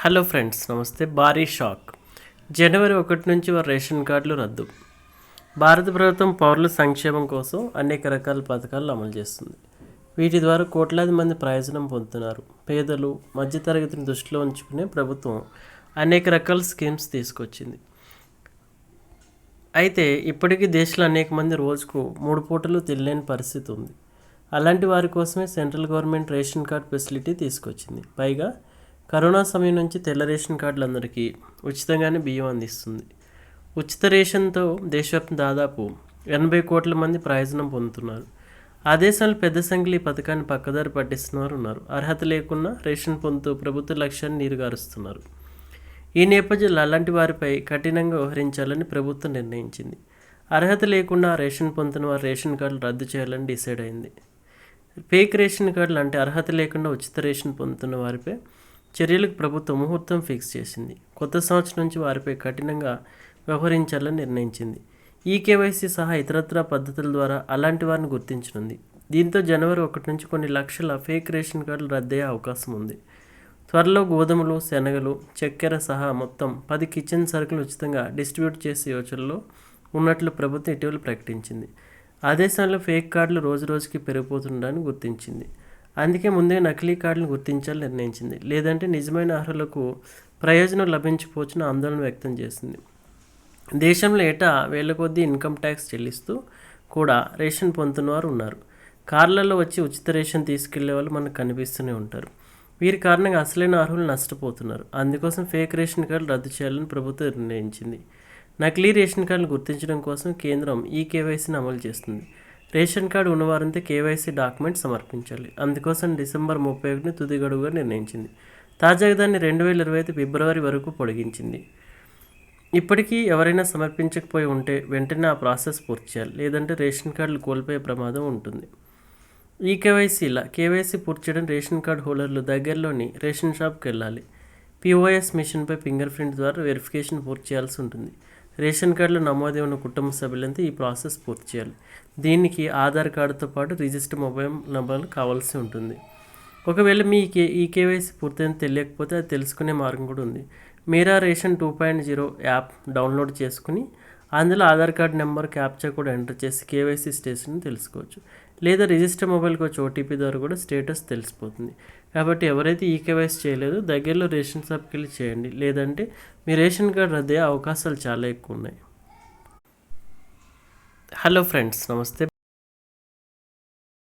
Hello friends నమస్తే. భారీ shock. జనవరి ఒకటి నుంచి వారి రేషన్ కార్డులు రద్దు. భారత ప్రభుత్వం పౌరుల సంక్షేమం కోసం అనేక రకాల పథకాలు అమలు చేస్తుంది. వీటి ద్వారా కోట్లాది మంది ప్రయోజనం పొందుతున్నారు. పేదలు మధ్యతరగతిని దృష్టిలో ఉంచుకునే ప్రభుత్వం అనేక రకాల స్కీమ్స్ తీసుకొచ్చింది. అయితే ఇప్పటికీ దేశంలో అనేక మంది రోజుకు మూడు పూటలు తినలేని పరిస్థితి ఉంది. అలాంటి వారి కోసమే central government ration card facility తీసుకొచ్చింది. పైగా కరోనా సమయం నుంచి తెల్ల రేషన్ కార్డులందరికీ ఉచితంగానే బియ్యం అందిస్తుంది. ఉచిత రేషన్తో దేశవ్యాప్తం దాదాపు ఎనభై కోట్ల మంది ప్రయోజనం పొందుతున్నారు. ఆ దేశంలో పెద్ద సంఖ్యలో ఈ పథకాన్ని పక్కదారి పట్టిస్తున్న వారు ఉన్నారు అర్హత లేకున్నా రేషన్ పొందుతూ ప్రభుత్వ లక్ష్యాన్ని నీరుగారుస్తున్నారు. ఈ నేపథ్యంలో అలాంటి వారిపై కఠినంగా వ్యవహరించాలని ప్రభుత్వం నిర్ణయించింది. అర్హత లేకుండా రేషన్ పొందుతున్న వారు రేషన్ కార్డులు రద్దు చేయాలని డిసైడ్ అయింది. ఫేక్ రేషన్ కార్డులు అంటే అర్హత లేకుండా ఉచిత రేషన్ పొందుతున్న వారిపై చర్యలకు ప్రభుత్వం ముహూర్తం ఫిక్స్ చేసింది. కొత్త సంవత్సరం నుంచి వారిపై కఠినంగా వ్యవహరించాలని నిర్ణయించింది. ఈ కేవైసీ సహా ఇతరత్రా పద్ధతుల ద్వారా అలాంటి వారిని గుర్తించనుంది. దీంతో జనవరి ఒకటి నుంచి కొన్ని లక్షల ఫేక్ రేషన్ కార్డులు రద్దయ్యే అవకాశం ఉంది. త్వరలో గోధుమలు శనగలు చక్కెర సహా మొత్తం పది కిచెన్ సరుకులు ఉచితంగా డిస్ట్రిబ్యూట్ చేసే యోచనలో ఉన్నట్లు ప్రభుత్వం ఇటీవల ప్రకటించింది. ఆ దేశంలో ఫేక్ కార్డులు రోజు రోజుకి పెరిగిపోతుండని గుర్తించింది. అందుకే ముందే నకిలీ కార్డులను గుర్తించాలని నిర్ణయించింది. లేదంటే నిజమైన అర్హులకు ప్రయోజనం లభించకపోవచ్చున ఆందోళన వ్యక్తం చేసింది. దేశంలో ఏటా వేల కొద్దీ ఇన్కమ్ ట్యాక్స్ చెల్లిస్తూ కూడా రేషన్ పొందుతున్న వారు ఉన్నారు. కార్లలో వచ్చి ఉచిత రేషన్ తీసుకెళ్ళే వాళ్ళు మనకు కనిపిస్తూనే ఉంటారు. వీరి కారణంగా అసలైన అర్హులు నష్టపోతున్నారు. అందుకోసం ఫేక్ రేషన్ కార్డులు రద్దు చేయాలని ప్రభుత్వం నిర్ణయించింది. నకిలీ రేషన్ కార్డులు గుర్తించడం కోసం కేంద్రం ఈ కేవైసీని అమలు చేస్తుంది. రేషన్ కార్డు ఉన్నవారంతే కేవైసీ డాక్యుమెంట్ సమర్పించాలి. అందుకోసం డిసెంబర్ ముప్పై ఒకటిని తుది గడువుగా నిర్ణయించింది. తాజాగా దాన్ని రెండు వేల ఇరవై ఐదు ఫిబ్రవరి వరకు పొడిగించింది. ఇప్పటికీ ఎవరైనా సమర్పించకపోయి ఉంటే వెంటనే ఆ ప్రాసెస్ పూర్తి చేయాలి. లేదంటే రేషన్ కార్డులు కోల్పోయే ప్రమాదం ఉంటుంది. ఈ కేవైసీలా? కేవైసీ పూర్తి చేయడం రేషన్ కార్డు హోల్డర్లు దగ్గరలోని రేషన్ షాప్కి వెళ్ళాలి. పిఓఎస్ మిషన్పై ఫింగర్ ప్రింట్ ద్వారా వెరిఫికేషన్ పూర్తి చేయాల్సి ఉంటుంది. రేషన్ కార్డులో నమోదై ఉన్న కుటుంబ సభ్యులంతా ఈ ప్రాసెస్ పూర్తి చేయాలి. దీనికి ఆధార్ కార్డుతో పాటు రిజిస్టర్ మొబైల్ నెంబర్ కావాల్సి ఉంటుంది. ఒకవేళ మీ కే ఈ కేవైసీ పూర్తయింది తెలియకపోతే అది తెలుసుకునే మార్గం కూడా ఉంది. Mera ration two point zero app download చేసుకుని అందులో ఆధార్ కార్డ్ నెంబర్ క్యాప్చా కూడా ఎంటర్ చేసి కేవైసీ స్టేటస్ని తెలుసుకోవచ్చు. లేదా రిజిస్టర్ మొబైల్కి వచ్చే ఓటీపీ ద్వారా కూడా స్టేటస్ తెలిసిపోతుంది. కాబట్టి ఎవరైతే ఈ కేవైసీ చేయలేదో దగ్గరలో రేషన్ షాప్కి వెళ్ళి చేయండి. లేదంటే మీ రేషన్ కార్డ్ రద్దయ్యే అవకాశాలు చాలా ఎక్కువ ఉన్నాయి. హలో ఫ్రెండ్స్ నమస్తే.